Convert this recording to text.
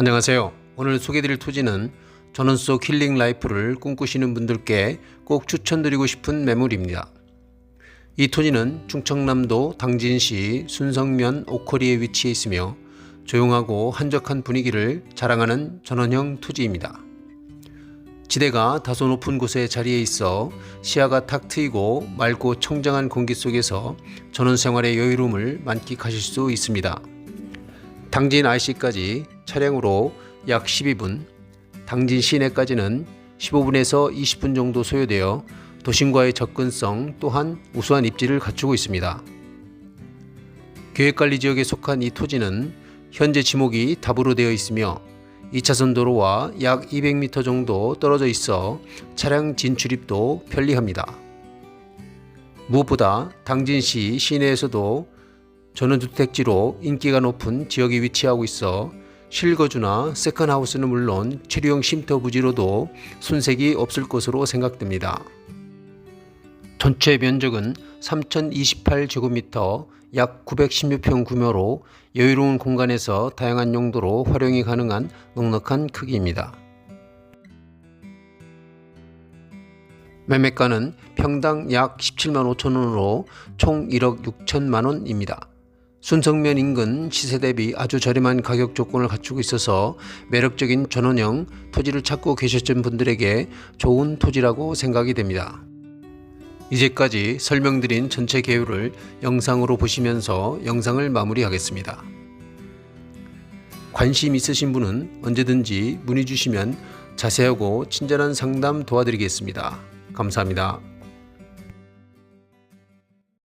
안녕하세요. 오늘 소개드릴 토지는 전원 속 힐링 라이프를 꿈꾸시는 분들께 꼭 추천드리고 싶은 매물입니다. 이 토지는 충청남도 당진시 순성면 오커리에 위치해 있으며 조용하고 한적한 분위기를 자랑하는 전원형 토지입니다. 지대가 다소 높은 곳에 자리해 있어 시야가 탁 트이고 맑고 청정한 공기 속에서 전원 생활의 여유로움을 만끽하실 수 있습니다. 당진 IC까지 차량으로 약 12분, 당진 시내까지는 15분에서 20분 정도 소요되어 도심과의 접근성 또한 우수한 입지를 갖추고 있습니다. 계획관리 지역에 속한 이 토지는 현재 지목이 답으로 되어 있으며 2차선 도로와 약 200m 정도 떨어져 있어 차량 진출입도 편리합니다. 무엇보다 당진시 시내에서도 전원주택지로 인기가 높은 지역에 위치하고 있어 실거주나 세컨하우스는 물론 체류형 쉼터 부지로도 손색이 없을 것으로 생각됩니다. 전체 면적은 3028제곱미터 약 916평 규모로 여유로운 공간에서 다양한 용도로 활용이 가능한 넉넉한 크기입니다. 매매가는 평당 약 17만 5천 원으로 총 1억 6천만 원입니다. 순성면 인근 시세 대비 아주 저렴한 가격 조건을 갖추고 있어서 매력적인 전원형 토지를 찾고 계셨던 분들에게 좋은 토지라고 생각이 됩니다. 이제까지 설명드린 전체 개요를 영상으로 보시면서 영상을 마무리하겠습니다. 관심 있으신 분은 언제든지 문의 주시면 자세하고 친절한 상담 도와드리겠습니다. 감사합니다.